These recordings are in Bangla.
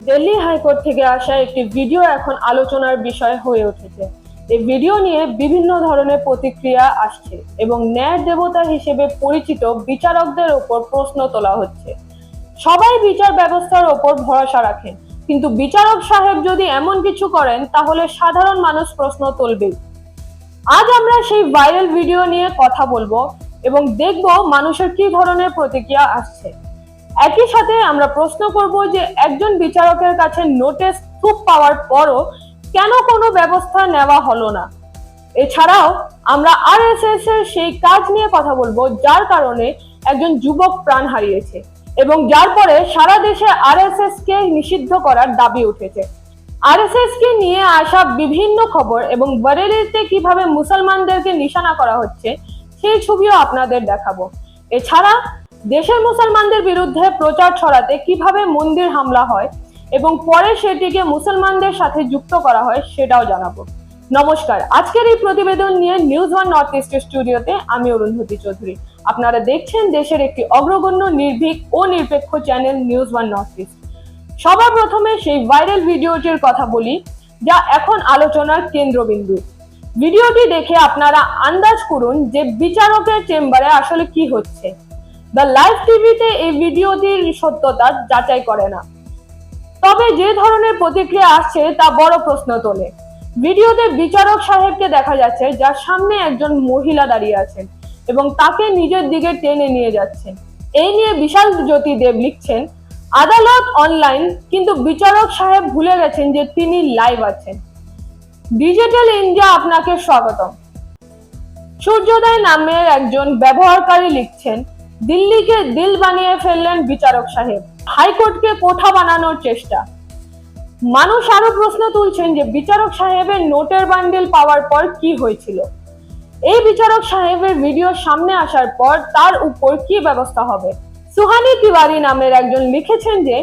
দিল্লি হাইকোর্ট থেকে আসা একটি ভিডিও এখন আলোচনার বিষয় হয়ে উঠেছে। এই ভিডিও নিয়ে বিভিন্ন ধরনের প্রতিক্রিয়া আসছে এবং ন্যায় দেবতা হিসেবে পরিচিত বিচারকদের ওপর প্রশ্ন তোলা হচ্ছে। সবাই বিচার ব্যবস্থার ওপর ভরসা রাখেন, কিন্তু বিচারক সাহেব যদি এমন কিছু করেন, তাহলে সাধারণ মানুষ প্রশ্ন তুলবে আজ আমরা সেই ভাইরাল ভিডিও নিয়ে কথা বলব এবং দেখব মানুষের কি ধরনের প্রতিক্রিয়া আসছে। একই সাথে আমরা প্রশ্ন করব যে একজন বিচারকের কাছে নোটিশ খুব পাওয়ার পরও কেন কোনো ব্যবস্থা নেওয়া হলো না? এছাড়াও আমরা আরএসএস এর সেই কাজ নিয়ে কথা বলব যার কারণে একজন যুবক প্রাণ হারিয়েছে এবং যার পরে সারা দেশে আরএসএস কে নিষিদ্ধ করার দাবি উঠেছে। আরএসএস কে নিয়ে আসা বিভিন্ন খবর এবং বরেলিতে কীভাবে মুসলমানদেরকে নিশানা করা হচ্ছে সেই ছবিও আপনাদের দেখাবো। এছাড়া দেশের মুসলমানদের বিরুদ্ধে প্রচার ছড়াতে কীভাবে মন্দির হামলা হয় এবং পরে সেটিকে মুসলমানদের সাথে যুক্ত করা হয় সেটাও জানাব। নমস্কার। আজকের এই প্রতিবেদন নিয়ে নিউজ ওয়ান নর্থ ইস্ট স্টুডিওতে আমি অরুন্ধতী চৌধুরী। আপনারা দেখছেন দেশের একটি অগ্রগণ্য, নির্ভীক ও নিরপেক্ষ channel news one north east সবার প্রথমে সেই ভাইরাল ভিডিওটির কথা বলি, যা এখন আলোচনার কেন্দ্রবিন্দু। ভিডিওটি দেখে আপনারা আন্দাজ করুন যে বিচারকের চেম্বারে আসলে কি হচ্ছে। দ্য লাইভ টিভিতে এই ভিডিওটির সত্যতা যাচাই করে না। তবে যে ধরনের প্রতিক্রিয়া আসছে তা বড় প্রশ্ন তোলে। ভিডিওতে বিচারক সাহেবকে দেখা যাচ্ছে যার সামনে একজন মহিলা দাঁড়িয়ে আছেন এবং তাকে নিজের দিকে টেনে নিয়ে যাচ্ছেন। এই নিয়ে বিশাল জ্যোতি দেব লিখছেন, আদালত অনলাইন কিন্তু বিচারক সাহেব ভুলে গেছেন যে তিনি লাইভ আছেন। ডিজিটাল ইন্ডিয়া আপনাকে স্বাগতম। সূর্যোদয় নামের একজন ব্যবহারকারী লিখছেন দিল্লিকে দিল বানিয়ে ফেললেন বিচারক সাহেব। হাইকোর্টকে কোঠা বানানোর চেষ্টা। মানুষ আরও প্রশ্ন তুলছেন যে বিচারক সাহেবের নোটের বান্ডিল পাওয়ার পর কি হয়েছিল? এই বিচারক সাহেবের ভিডিও সামনে আসার পর তার উপর কি ব্যবস্থা হবে? সুহানি তিওয়ারি নামের একজন লিখেছেন যে,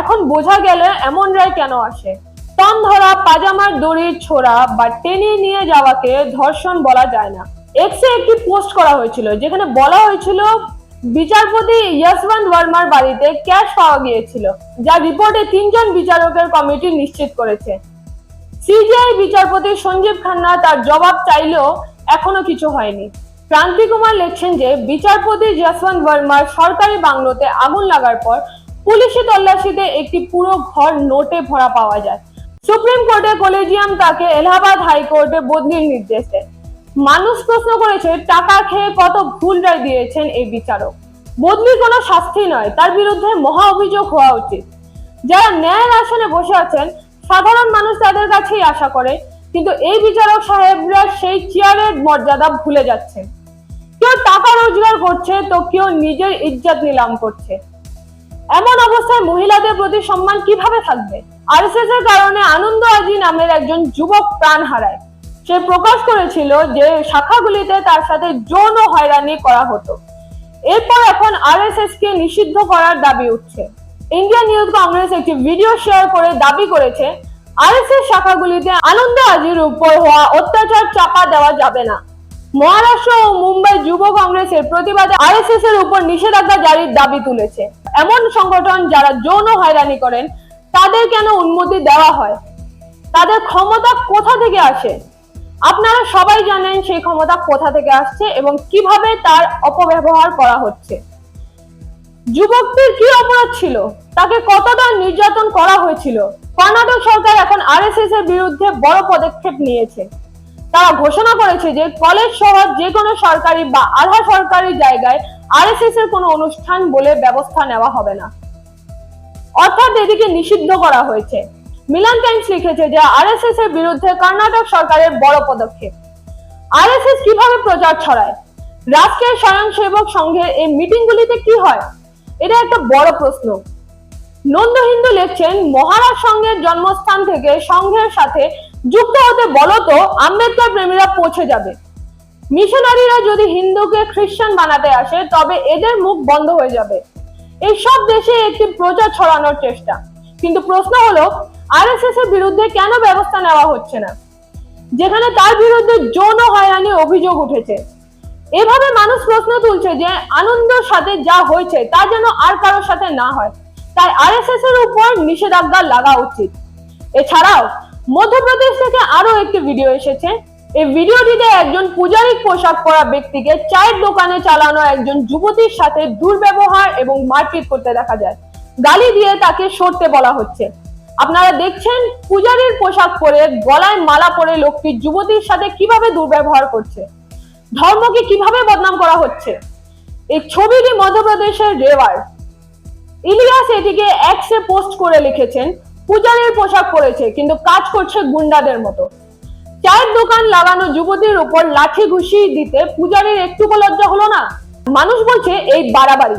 এখন বোঝা গেলে এমন রায় কেন আসে? তন ধরা, পাজামার দড়ির ছোড়া বা টেনে নিয়ে যাওয়াকে ধর্ষণ বলা যায় না। এক্সে একটি পোস্ট করা হয়েছিল, যেখানে বলা হয়েছিল বিচারপতি যশবন্ত বর্মার বাড়িতে ক্যাশ পাওয়া গিয়েছিল, যা রিপোর্টে তিনজন বিচারকের কমিটি নিশ্চিত করেছে। সিজিআই বিচারপতি সঞ্জীব খান্না তার জবাব চাইলেও এখনও কিছু হয়নি। ক্রান্তি কুমার লিখছেন যে, বিচারপতি যশবন্ত বর্মার সরকারি বাংলোতে আগুন লাগার পর পুলিশি তল্লাশিতে একটি পুরো ঘর নোটে ভরা পাওয়া যায়। সুপ্রিম কোর্টে কলেজিয়াম তাকে এলাহাবাদ হাইকোর্টে বদলির নির্দেশ দেয়। মানুষ প্রশ্ন করেছে, টাকা খেয়ে কত ভুল রায় দিয়েছেন এই বিচারক। বদলি কোনো শাস্তি নয়, তার বিরুদ্ধে মহা অভিযোগ হওয়া উচিত। যারা ন্যায়ের আসনে বসে আছেন, সাধারণ মানুষ তাদের কাছেই আশা করে, কিন্তু এই বিচারক সাহেবরা সেই চেয়ারের মর্যাদা ভুলে যাচ্ছেন। কেউ টাকা রোজগার করছে, তো কেউ নিজের ইজ্জত নিলাম করছে। এমন অবস্থায় মহিলাদের প্রতি সম্মান কীভাবে থাকবে? আরএসএস এর কারণে আনন্দ আজি নামের একজন যুবক প্রাণ হারায়। সে প্রকাশ করেছিল যে শাখাগুলিতে তার সাথে যৌন হয়রানি করা হতো। এরপর এখন আরএসএস কে নিষিদ্ধ করার দাবি উঠছে। ইন্ডিয়ান ইউথ কংগ্রেস একটি ভিডিও শেয়ার করে দাবি করেছে, আরএসএস শাখাগুলিতে আনন্দ আজির উপর হওয়া অত্যাচার চাপা দেওয়া যাবে না। মহারাষ্ট্র ও মুম্বাই যুব কংগ্রেসের প্রতিবাদে আরএসএস এর উপর নিষেধাজ্ঞা জারির দাবি তুলেছে। এমন সংগঠন যারা যৌন হয়রানি করেন, তাদের কেন উন্মতি দেওয়া হয়? তাদের ক্ষমতা কোথা থেকে আসে? আপনারা সবাই জানেন সেই ক্ষমতা কোথা থেকে আসছে এবং কীভাবে তার অপব্যবহার করা হচ্ছে। যুবকটির কি অপরাধ ছিল? তাকে কতটা নির্যাতন করা হয়েছিল? কর্ণাটক সরকার এখন আরএসএস এর বিরুদ্ধে বড় পদক্ষেপ নিয়েছে। তারা ঘোষণা করেছে যে কলেজ সহ যে কোনো সরকারি বা আধা সরকারি জায়গায় আরএসএস এর কোনো অনুষ্ঠান বলে ব্যবস্থা নেওয়া হবে না। অর্থাৎ এদিকে নিষিদ্ধ করা হয়েছে। মিলান টাইমস লিখেছে যে আরএসএস এর বিরুদ্ধে কর্ণাটক সরকারের বড় পদক্ষেপ। আরএসএস কীভাবে প্রচার ছড়ায়? রাষ্ট্রের স্বয়ংসেবক সংঘের এই মিটিংগুলিতে কি হয়? এটা একটা বড় প্রশ্ন। নন্দ হিন্দু লিখছেন, মহারাজ সংঘের জন্মস্থান থেকে সংঘের সাথে যুক্ত হতে বলো তো, আম্বেদকর প্রেমীরা পৌঁছে যাবে। মিশনারিরা যদি হিন্দুকে খ্রিস্টান বানাতে আসে, তবে এদের মুখ বন্ধ হয়ে যাবে। এই সব দেশে একটি প্রচার ছড়ানোর চেষ্টা। কিন্তু প্রশ্ন হলো আরএসএস এর বিরুদ্ধে কেন ব্যবস্থা নেওয়া হচ্ছে না? যেখানে তার বিরুদ্ধে যৌন হয়রানি অভিযোগ উঠেছে। এভাবে মানুষ প্রশ্ন তুলছে যে, আনন্দর সাথে যা হয়েছে, তা যেন আর কারোর সাথে না হয়। তাই আরএসএস এর উপর নিষেধাজ্ঞা লাগা উচিত। এছাড়াও, মধ্যপ্রদেশ থেকে আরও একটি ভিডিও এসেছে। এই ভিডিওটিতে একজন পূজারী পোশাক পরা ব্যক্তিকে চায়ের দোকানে চালানো একজন যুবতীর সাথে দুর্ব্যবহার এবং মারপিট করতে দেখা যায়। গালি দিয়ে তাকে সরতে বলা হচ্ছে। আপনারা দেখছেন পূজারীর পোশাক পরে গলায় মালা পরে লোকটি যুবতীর সাথে কীভাবে দুর্ব্যবহার করছে? ধর্মকে কীভাবে বদনাম করা হচ্ছে? এই ছবিটি মধ্যপ্রদেশের রেওয়ার ইলিয়াস এটিকে এক্সে পোস্ট করে লিখেছেন, পূজারীর পোশাক পরেছে, কিন্তু কাজ করছে গুন্ডাদের মতো। চায়ের দোকান লাগানো যুবতীর উপর লাঠি ঘুষি দিতে পূজারীর একটু লজ্জা হলো না। মানুষ বলছে, এই বাড়াবাড়ি।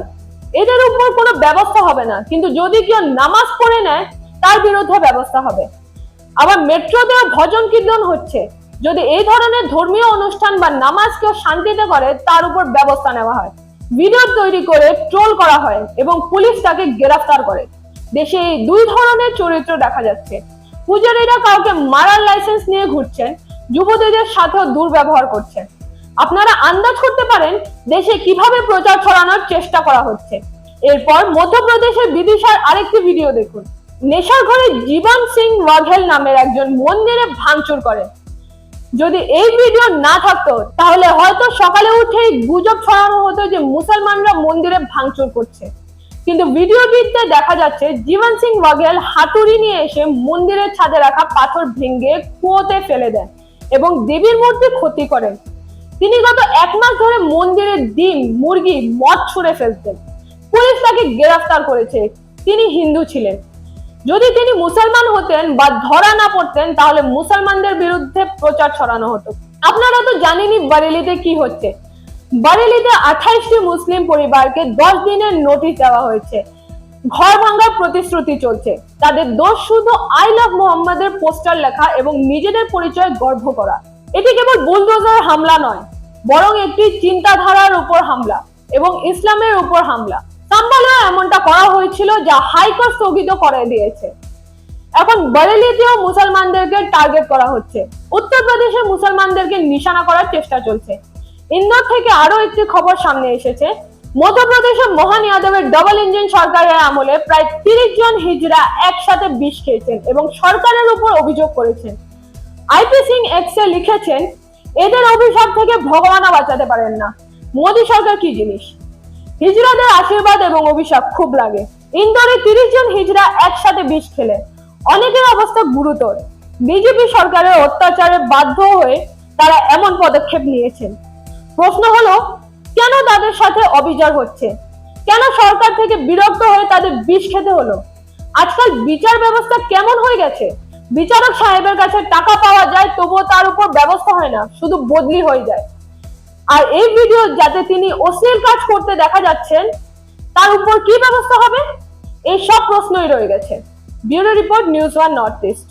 এদের উপর কোনো ব্যবস্থা হবে না। কিন্তু যদি কেউ নামাজ পড়ে নেয়, তার বিরুদ্ধে ব্যবস্থা হবে। আবার মেট্রোতেও ভজন কীর্তন হচ্ছে। যদি এই ধরনের ধর্মীয় অনুষ্ঠান বা নামাজ কেউ শান্তিতে করে, তার উপর ব্যবস্থা নেওয়া হয়। ভিডিও তৈরি করে ট্রোল করা হয় এবং পুলিশ তাকে গ্রেফতার করে। দেশে এই দুই ধরনের চরিত্র দেখা যাচ্ছে। পূজারীরা কাউকে মারার লাইসেন্স নিয়ে ঘুরছেন, যুবতীদের সাথেও দুর্ব্যবহার করছেন। আপনারা আন্দাজ করতে পারেন দেশে কীভাবে প্রচার ছড়ানোর চেষ্টা করা হচ্ছে। এরপর মধ্যপ্রদেশের বিদিশার আরেকটি ভিডিও দেখুন। নেশার ঘরে জীবন সিং ওয়াঘেল নামের একজন মন্দিরে ভাঙচুর করেন। যদি এই ভিডিও না থাকতো, তাহলে হয়তো সকালে উঠেই গুজব ছড়ানো হতো যে মুসলমানরা মন্দিরে ভাঙচুর করছে। কিন্তু ভিডিওটিতে দেখা যাচ্ছে, জীবন সিং ওয়াঘেল হাতুড়ি নিয়ে এসে মন্দিরের ছাদে রাখা পাথর ভেঙে কুয়োতে ফেলে দেন এবং দেবীর মূর্তি ক্ষতি করেন। তিনি গত এক মাস ধরে মন্দিরের ডিম, মুরগি, মদ ছুঁড়ে ফেলতেন। পুলিশ তাকে গ্রেফতার করেছে। তিনি হিন্দু ছিলেন। যদি তিনি মুসলমান হতেন বা ধরা না পড়তেন, তাহলে মুসলমানদের বিরুদ্ধে প্রচার ছড়ানো হতো। আপনারা তো জানেনই বারেলিতে কি হচ্ছে। বারেলিতে আঠাইশটি মুসলিম পরিবারকে দশ দিনের নোটিশ দেওয়া হয়েছে। ঘর ভাঙার প্রতিশ্রুতি চলছে। তাদের দোষ শুধু আই লাভ মোহাম্মদের পোস্টার লেখা এবং নিজেদের পরিচয় গর্ব করা। এটি কেবল বুলডোজার হামলা নয়। বরং একটি চিন্তাধারার উপর হামলা এবং ইসলামের উপর হামলা। সাম্বালেও এমনটা করা হয়েছিল যা হাইকোর্ট স্থগিত করে দিয়েছে। এখন বরেলিতেও মুসলমানদেরকে টার্গেট করা হচ্ছে। উত্তরপ্রদেশে মুসলমানদেরকে নিশানা করার চেষ্টা চলছে। ইন্দোর থেকে আরও একটি খবর সামনে এসেছে। মধ্যপ্রদেশে মহান ইয়াদবের ডবল ইঞ্জিন সরকারের আমলে প্রায় তিরিশ জন হিজরা একসাথে বিষ খেয়েছেন এবং সরকারের উপর অভিযোগ করেছেন। আইপি সিং এক্সে লিখেছেন এদের অভিশাপ থেকে ভগবানও বাঁচাতে পারেন না। মোদী সরকার কি জিনিস? হিজড়াদের আশীর্বাদ এবং অভিশাপ খুব লাগে। ইন্দোরে তিরিশ জন হিজড়া একসাথে বিষ খেলে। অনেকের অবস্থা গুরুতর। বিজেপি সরকারের অত্যাচারে বাধ্য হয়ে তারা এমন পদক্ষেপ নিয়েছেন। প্রশ্ন হলো, কেন তাদের সাথে অবিচার হচ্ছে? কেন সরকার থেকে বিরক্ত হয়ে তাদের বিষ খেতে হলো? আজকাল বিচার ব্যবস্থা কেমন হয়ে গেছে? বিচারক সাহেবের কাছে টাকা পাওয়া যায়, তবুও তার উপর ব্যবস্থা হয় না, শুধু বদলি হয়ে যায়। আর এই ভিডিও যাতে তিনি অশ্লীল কাজ করতে দেখা যাচ্ছেন, তার উপর কি ব্যবস্থা হবে? এই সব প্রশ্নই রয়ে গেছে। Bureau report, news one north east.